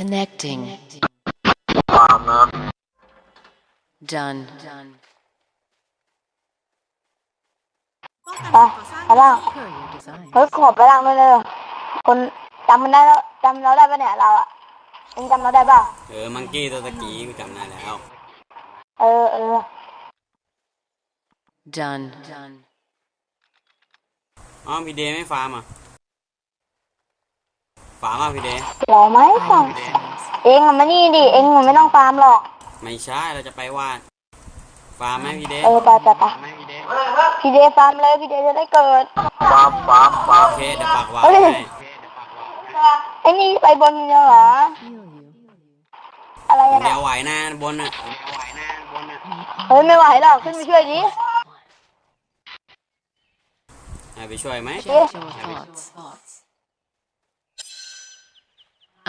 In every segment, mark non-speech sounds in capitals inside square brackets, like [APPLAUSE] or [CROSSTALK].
Connecting. ฟาร์มนะ Done. ป้องกันสิ่งก่อสร้างไปไปล่าง Per your design. เฮ้ยขอไปล่างด้วยเลยคนจำมันได้แล้วจำเราได้ปะเนี่ยเราอะเองจำเราได้ป่ะเออมังกี้ตัวตะกี้กูจำได้แล้ว เออเออ Done. Done. อ๋อพี่เดย์ไม่ฟาร์มอะ ฟาร์มอะพี่เดย์หล่อไหมสั่งเองอะมานี่ดิ เองอะไม่ต้องฟาร์มหรอก ไม่ใช่ เราจะไปวาดฟาร์มไหมพี่เดย์เออไปไปไปพี่เดย์ฟาร์มเลยพี่เดย์จะได้เกิดฟาร์มฟาร์มฟาร์มโอเคเดี๋ยวปักวาดเอ้ยให้ไอ้นี่ไปบนเดียวเหรอ Feel you. อะไรอะเดี๋ยวไหวนะบนอะเฮ้ยไม่ไหวหรอกขึ้นไปช่วยดิให้ไปช่วยไหม Check your thoughts.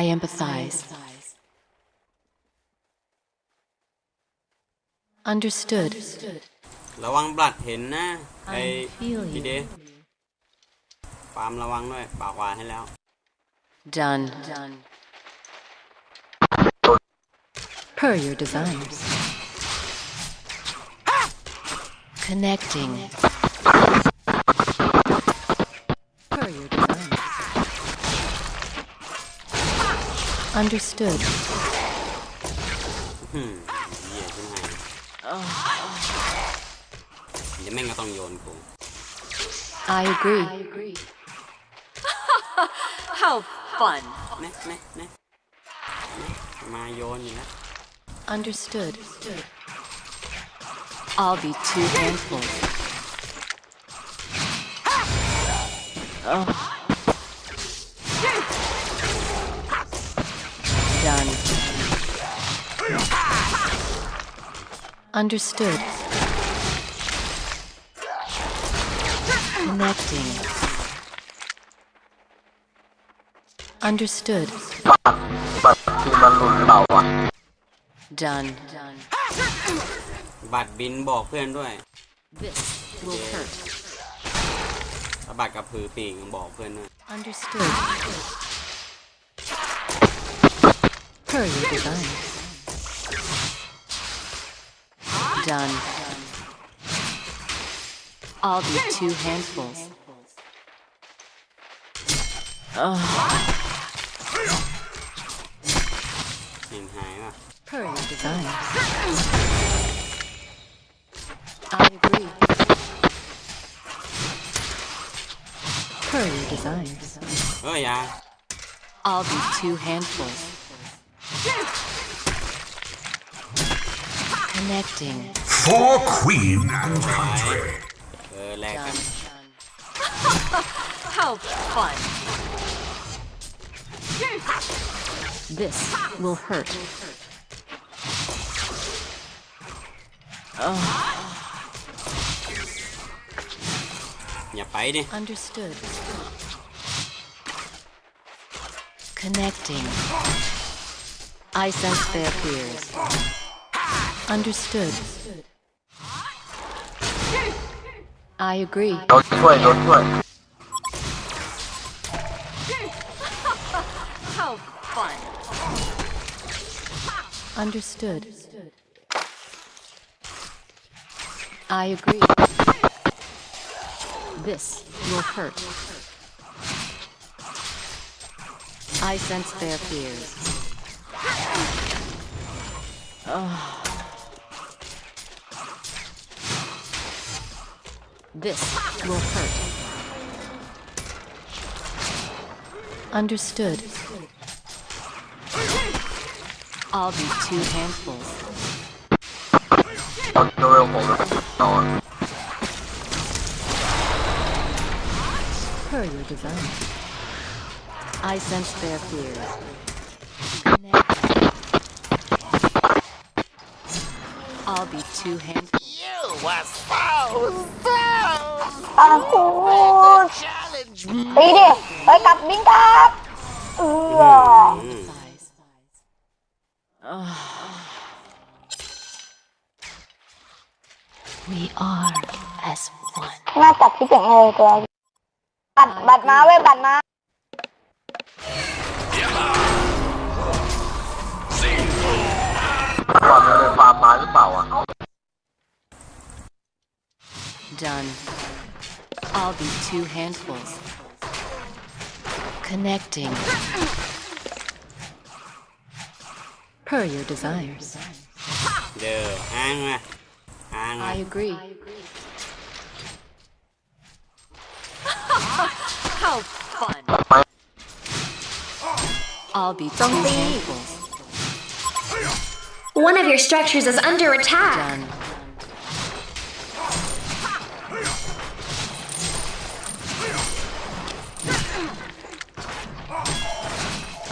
I empathize. Understood. ระวังบลัดเห็นนะไอ้ I feel พี่เด you. ย์ฟาร์มระวังด้วยปากวาดให้แล้ว Done. Done. Per your desires. Connecting. Understood. อืมเหี้ยขึ้นให้เดี๋ยวแม่งก็ต้องโยนกู I agree. [LAUGHS] How fun. เนะเนะเนะมาโยนอยู่แล้ว Understood. I'll be two handfuls. Oh. Done. Understood. Connecting. Understood. บัตรที่มันหลุดเปล่าวะ Done. Done. บัตรบินบอกเพื่อนด้วย This will hurt. ถ้าบัตรกับผือปีกบอกเพื่อนด้วย Understood. Per your design. Done. I'll be two handfuls. Oh. Per your design. I agree. Per your design. Oh yeah. I'll be two handfuls. Connecting. For Queen and ไหว Country. เออแลกกัน How fun! This will hurt. Oh, อย่าไปดิ understood. Connecting. I sense their fears. Understood. I agree. Don't way, don't way. How fun. Understood. I agree. This will hurt. I sense their fears. Oh. This will hurt. Understood. I'll be two handfuls. Per your design. I sense their fears. be two hands. อ้าวพูดตีดิไปกลับบิงกลับเออ Thighs. Ah. We are as one. น่าจับที่เก่งเลยตัวบัตรบัตรมาเว้ยบัตรมา ตอนนี้เลยฟาร์มมา ม หรือเปล่าอ่ะ Done. I'll be two handfuls. Connecting. Per your desires. เด้ออ้างมาอ้างมา I agree. [LAUGHS] How fun! ไม่ I'll be two handfuls. One of your structures is under attack. Done.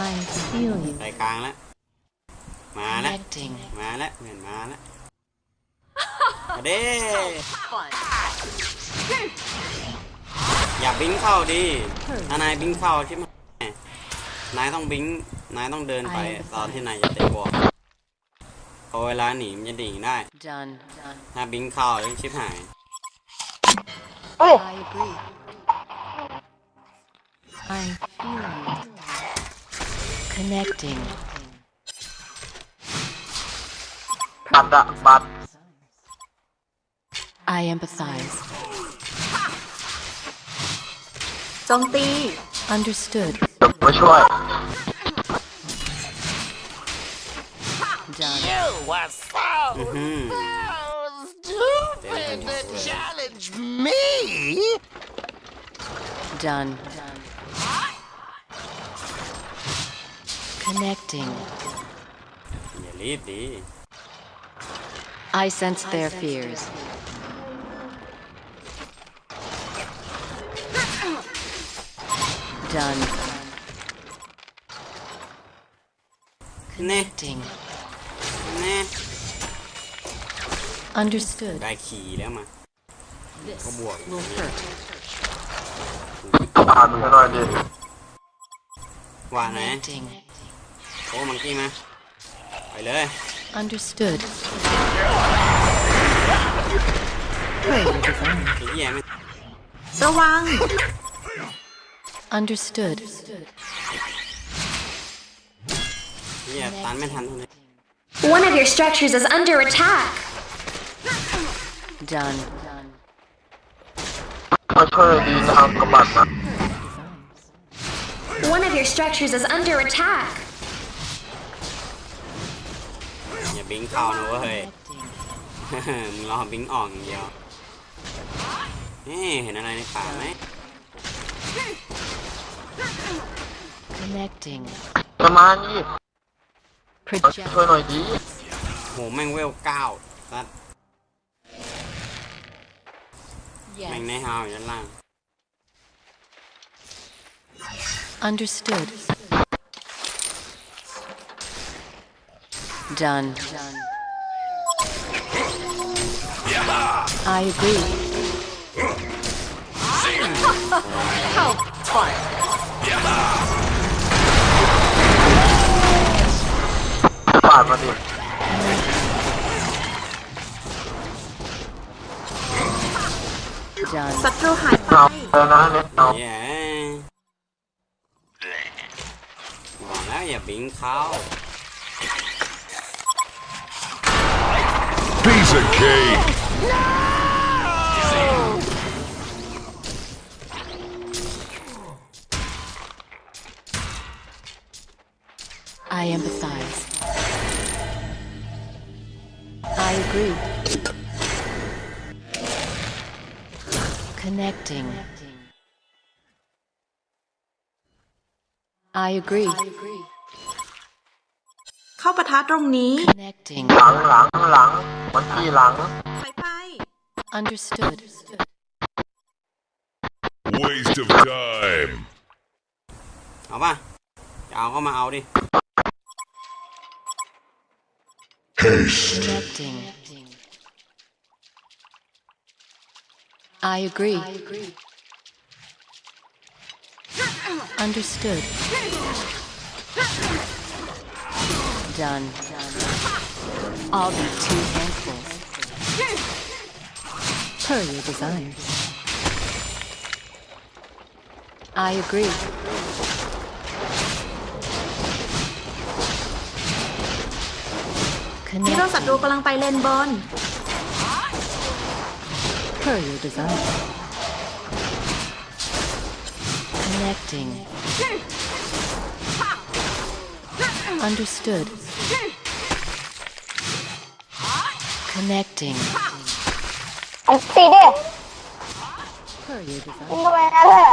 I feel you ไปกลางแล้วมาแล้ว connecting. มาแล้วเหมือนมาแล้วมาเด้อย่าบิงเข้าดิถ้านายบิงเข้าใช่ไหมนายต้องบิง นายต้องเดินไปตอนที่นายจะเตะบอล พอเวลาหนีมันจะดิ่งได้ Done. ถ้าบิงเข้าจะชิบหายเฮ้ย I agree. I feel you. Connecting. บัตรอะบัตร I empathize. โจมตี Understood. เดี๋ยวมาช่วย Johnny. You were so, mm-hmm. so stupid to challenge me. Done. Done. Connecting. I sense their I fears. Done. Connecting. Understood. ได้ขี่แล้วมา This Có buộc. will hurt. ผ่านไปหน่อยดิ ว่าไหน Connecting. โอ้มังกี้มา ไปเลย Understood. Pray your desire. ไอ้เหี้ยไม่ ระวัง Understood. เหี้ยตันไม่ทันทุกนี้ One of your structures is under attack. Done. มาช่วยดีนะเอากระบัตรมา One of your structures is under attack. อย่าบิงเข้านะเว้ย Connecting. มึงรอบิงออกอย่างเดียวนี่เห็นอะไรในป่าไหม Connecting. จะมานี่มา Project. ช่วยหน่อยดีโหแม่งเวลเก้าซัดแ Yes. ฮาวอยู่ด้านล่าง Understood. Done. I agree. How fun! ผ่า trời Sạch tru hải bay Dạ Còn lá và biển khao. Piece of cake Connecting. I agree. เข้าปะทะตรงนี้ Connecting. หลังหลังหลังมันที่หลัง ไปไป Understood. Waste of time. เอาป่ะจะเอาก็มาเอาดิ Haste. Connecting. I agree. Understood. Done. I'll be two handfuls. Per your desires. I agree.ฮีโร่ศัตรู Connecting. กำลังไปเลนบน Per your desire. Connecting. Understood. Connecting. อันตีดิ Per your ยิง desire. เข้าไปนั่นแหละ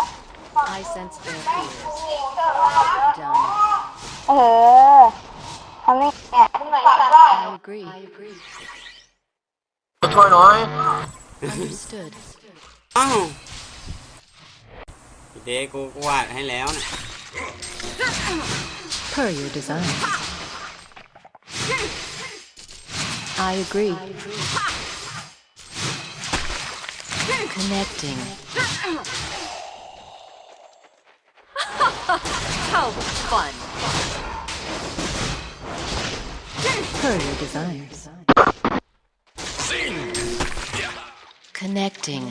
I sense their fears. Done. เออทำนี่เนี่ย I agree. I agree. ช่วยหน่อย Understood. อ้าวพี่เดกูกูวาดให้แล้วเนี่ย Per your desire. I agree. Connecting. How fun! Per your desires. Connecting.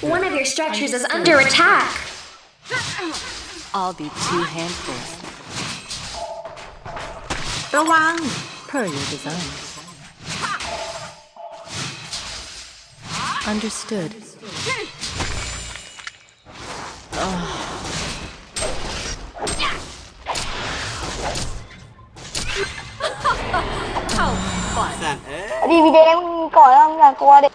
One of your structures is under attack. I'll be two handfuls. The one per your design. Understood. Oh. How fun. Arrivederci. ตว์เอ้ยดีวีเดมึงก่อนแล้วมึงอย่ากลัวดิ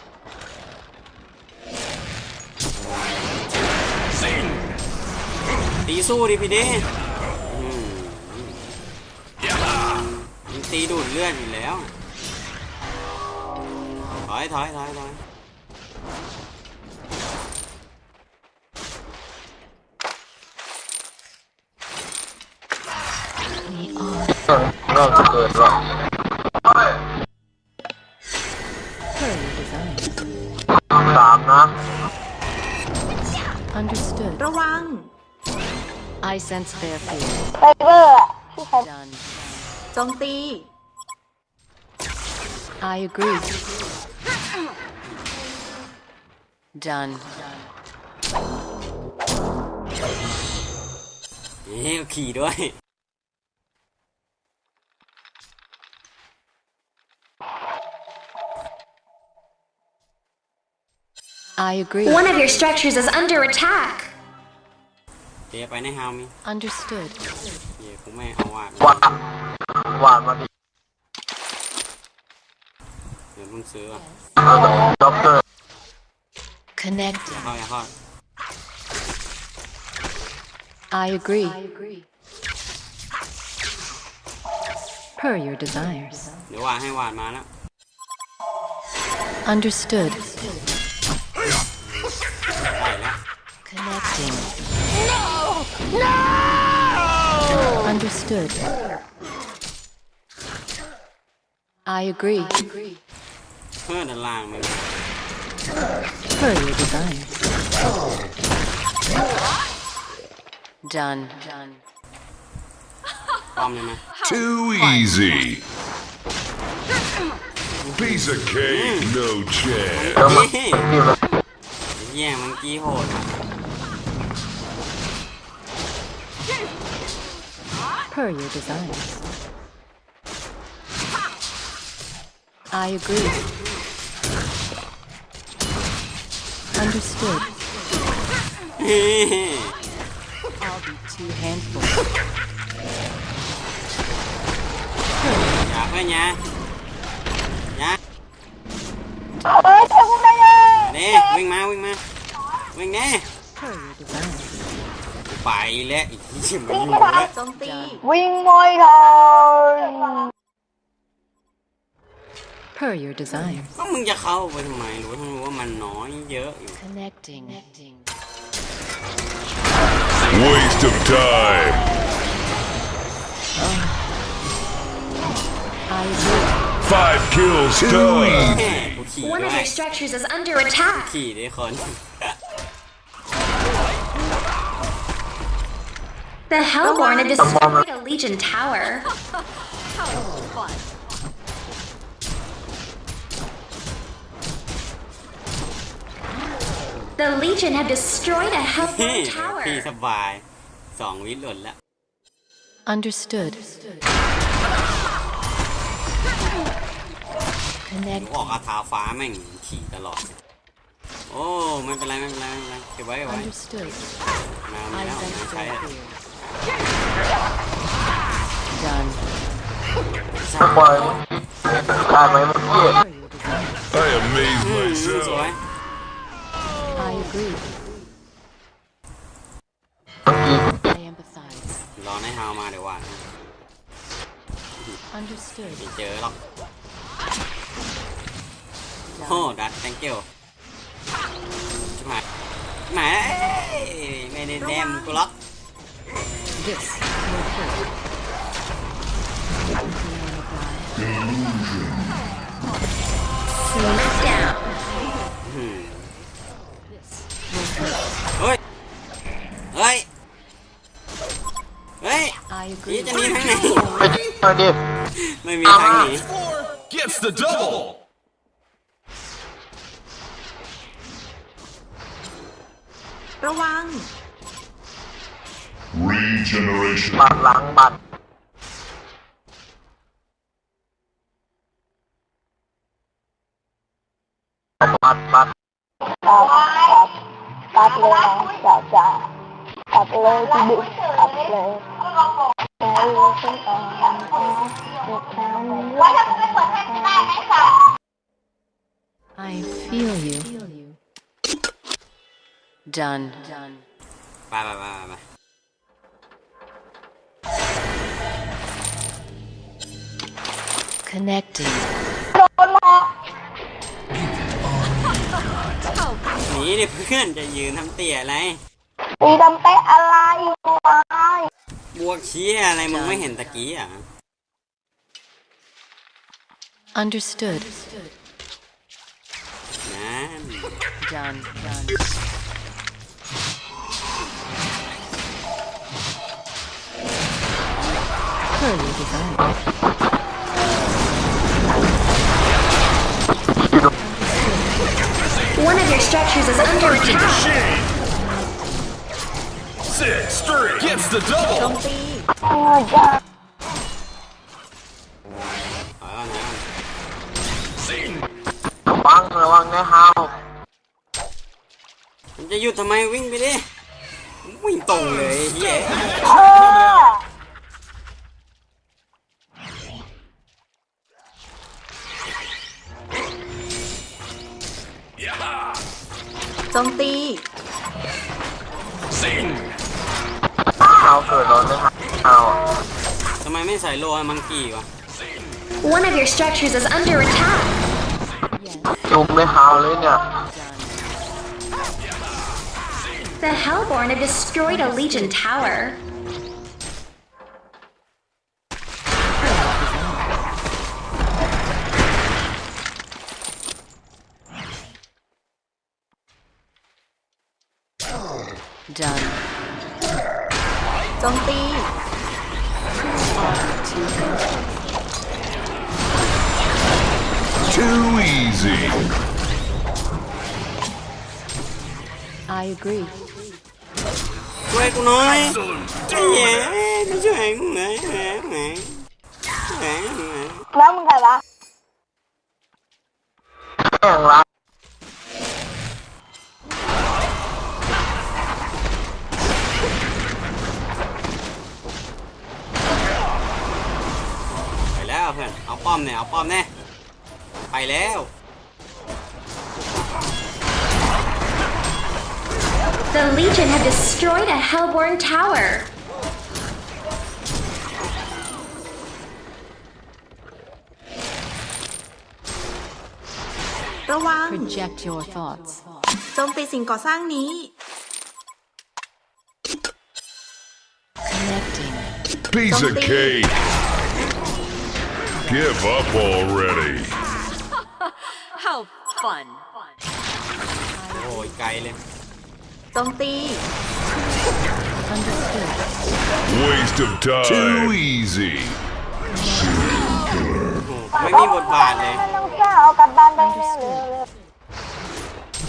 ตีสู้ดิพี่เดอืมมันตีดูดเลือดอยู่แล้ว ถอยถอยถอยถอย We are เริ่มจะเกิดแล้ว per I sense their fear. ไซเบอร์อะที่ใช้ Done. โจมตี I agree. Done. เฮ้ยขี่ด้วย I agree. One of your structures is under attack. เดี๋ยวไปในฮาวมี Understood. เดี๋ยวกูไม่เอาวาดวาดวาดมาดิเดี๋ยวมึงซื้ออะด็อกเตอร์ Connecting. เข้าอย่าเข้า I agree. Per your desires. เดี๋ยววาดให้วาดมาแล้ว Understood. ได้แล้ว Connecting. No! Understood. I agree. I agree. Find line with me. Per your design. Done. Done. Too easy. Piece of cake, no chance. [LAUGHS] yeah, monkey hold. per your desires. I agree. Understood. [LAUGHS] I'll be two handfuls. Nha. Nè, Quyên ma, Quyên ma. Quyên nè. Per your desires. ไปแล้วอีกที่ชิมมาอยู่ ไม่ทั แล้ น ว โจมตี วิ่งมอยทาง Per your desires. ก็มึงจะเข้าไปทำไมรู้ทั้งรู้ว่ามันน้อยเยอะอยู่ Connecting. time. I agree. Five kills Too done. แม่กูขี่ One ด้ of วย your structures is under attack. ขี่ด้วยคน The Hellborn have destroyed a Legion tower. The Legion have destroyed a พี่ Hellborn [LAUGHS] tower. พี่สบายสองวิหล่นแล้ว Understood. ผม Connect. ออกอาทาฟ้าแม่งขี่ตลอด โอ้ ไม่เป็นไรไม่เป็นไรไม่เป็นไรเก็บไว้เก็บไว้ Understood. มาไม่ I แล้ว sense มาใช้ their แล้ว fears. Done. ไม่ปล่อยได้ไหมเมื่อกี้ I amaze อืมสวย myself. I agree. เมื่อกี้ I empathize. รอให้ฮาวมาเดี๋ยวว่า Understood. ไม่เจอหรอกโอ้ดัด thank you ชิบหายชิบหายเอ้ยไม่ได้แดมกูหรอก This will hurt. Smackdown. อืม This will hurt. เฮ้ย เฮ้ย เฮ้ย I นี่ agree. จะหนีทางไหน ไปดิไปดิ ไม่มีทางหนี Gets the double. Regeneration. บัตรหลังบัตรบัตรบัตร ตัดตัดตัดเลยนะจะจะตัดเลยที่ดึกตัดเลยแต่รู้สึกอ่อนสุดท้ายว่าถ้าไม่เปิดให้ไม่ได้ไหมจ๊ะ I feel you. Done. Done. ไปไปไปไป ไป Connecting. โดนหลอกหนีดิเพื่อนจะยืนทำเตี่ยอะไร ตีดำเตะอะไรวายบวกเชี้ยอะไรมึงไม่เห็นตะกี้อะ Understood. นั่น Done. Done. Curly design. One of your structures is under attack. Six, three. Gets the double. เออจ้า ถอยก่อนนะ ระวังระวังนะฮาว มันจะหยุดทำไมวิ่งไปดิ วิ่งตรงเลยเฮีย โจมตี ฮาวเกิดแล้วนะฮาว ทำไมไม่ใส่โลให้มังกี้วะ One of your structures is under attack. จุ่มไม่ฮาวเลยเนี่ย The Hellborn have destroyed a Legion tower. อน เอาป้อมเนี่ย เอาป้อมแน่ไปแล้ว The Legion have destroyed a Hellborn tower. ระวัง Project your thoughts. โจมตีสิ่งก่อสร้างนี้ Piece of cake. Give up already. [LAUGHS] How fun. โอ้ยไกลเลย โจมตี Understood. Waste of time. Too easy. โอ้ไม่มีบทบาทเลย น้องก้าวเอากลับบ้านได้เร็วเร็วเร็ว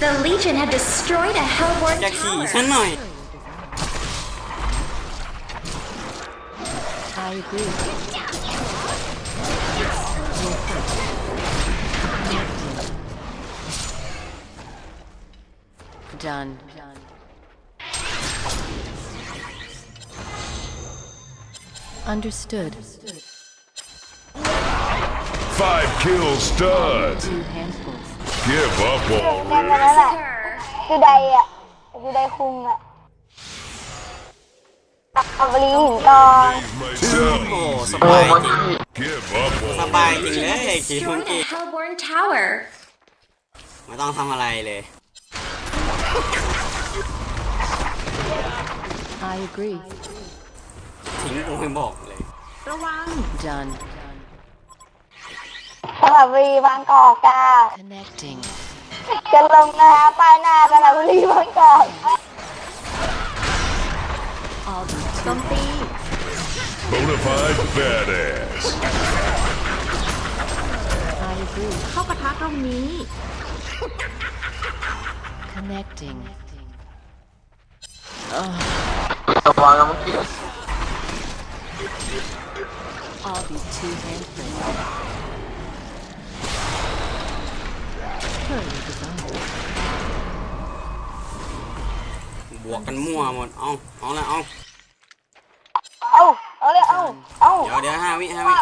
The Legion have destroyed a Hellborn จะขี่ tower. ฉันหน่อย I agree. อ้ส easy. โอ้ บาย มัน จริง ขี้ Give up สบาย already. จริงเลยไอ้ขี่ทุง Destroyed กี a Hellborn tower. ไม่ต้องทำอะไรเลย I agree. ทิ้งกูไม่บอกเลย Done. สระบุรีบางกอกจ้า Connecting. จะลงนะคะป้ายหน้าสระบุรีบางกอก I'll be โจมตี Bonafide badass. I agree. เข้าปะทะตรงนี้ Connecting. Oh. I'll be too handprint. Poorly designed. Mua một ông, ông là ông. Ông, ông là ông, ông. Giờ để hai vị, hai vị.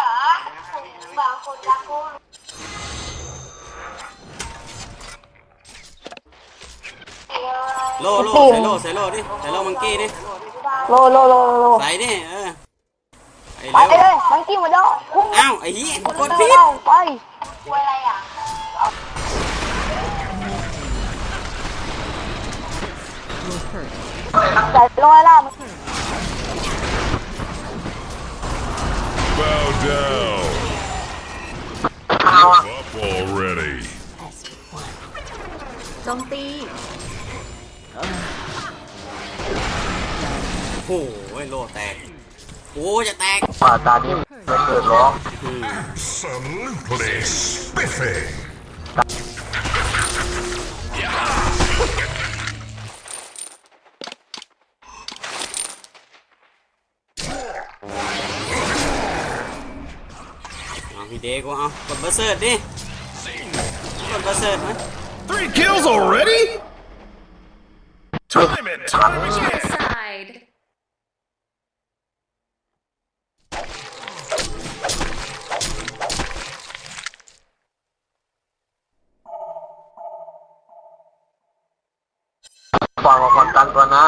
โลโลใส่โลใส่โลดิใส่โลมังกี้ดิ โลโลโลโล ใส่ดิเออไอ้ ไป เร็ว เลยมังกี้หมดแล้วพุ่ง อ้าวไอ้เหี้ยกูกด เร็ ผิด วไป Will hurt. ใส่ลงล่าง Bow down. เอาอะ Up already. Best one. โจมตี หโลแตกโอ้จะแตกป่าตานี้จะเกิดร้องอืม Absolutely spiffy. เอาพี่เดกูเอากดเบอร์เซิร์ดดิกดเบอร์เซิร์ดไหม Three kills already? Time and time again. ฟังออกมากันก่อนนะ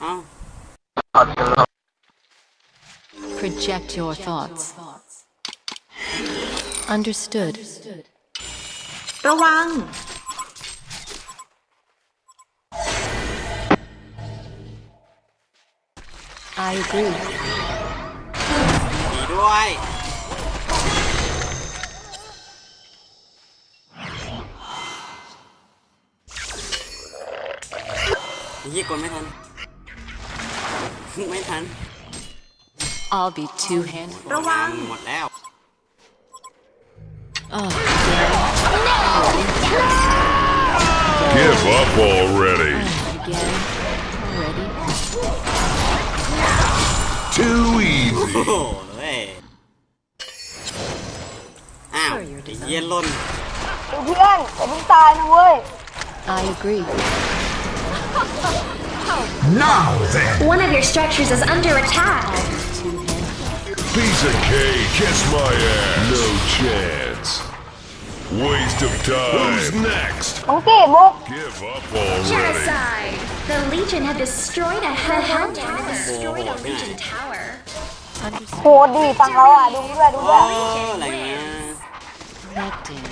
เอ้า ผัดกันแล้ว Project your thoughts. Understood. ระวัง I agree. ดีด้วย ไอ้เหี้ยกดไม่ทัน ไม่ทัน I'll be two handfuls. ระวัง หมดแล้ว Oh, Give up already. again. Already. Too โอ้ easy. โหเว้ยอ้าวไอ้เหี้ยล่น ดูเพื่อนอย่าเพิ่งตายนะเว้ย I agree. Now then. One of your structures is under attack. Two handfuls. Piece of cake. Kiss my ass. No chance. Waste of time. Who's next? มังกี้บุก Give up already. Genocide. The Legion have destroyed a Hell Hellborn have destroyed a Legion tower. โหดดีฟังเขาอ่ะดูด้วยดู โอ้ ด้วย อะไรเงี้ย Connecting.